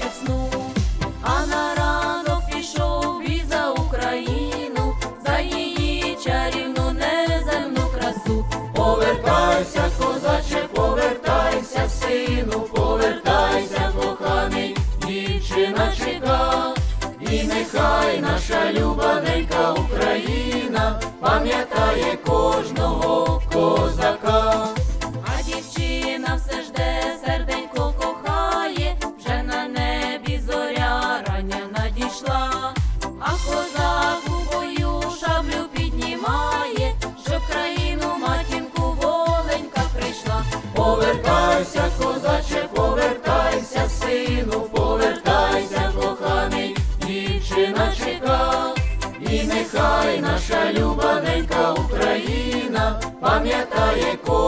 побачив а на ранок пішов і за Україну, за її чарівну неземну красу. Повертайся, козаче, повертайся, сину, повертайся, коханий, дівчина чека, і нехай наша люба Україна пам'ятає кожен. А козак у шаблю піднімає, щоб країну матінку воленька прийшла. Повертайся, козаче, повертайся, сину, повертайся, коханий, дівчина чека, і нехай наша любаненька Україна пам'ятає кожного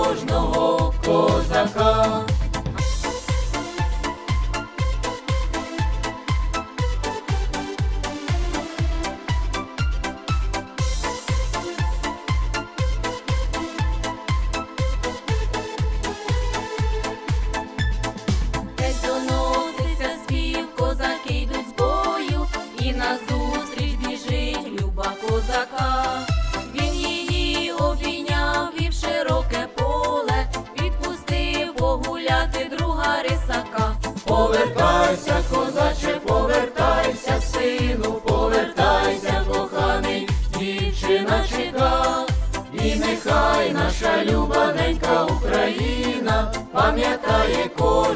козака. Він її обійняв і в широке поле, відпустив погуляти друга рисака. Повертайся, козаче, повертайся, сину, повертайся, коханий, дівчина чека, і нехай наша любаненька Україна пам'ятає кожного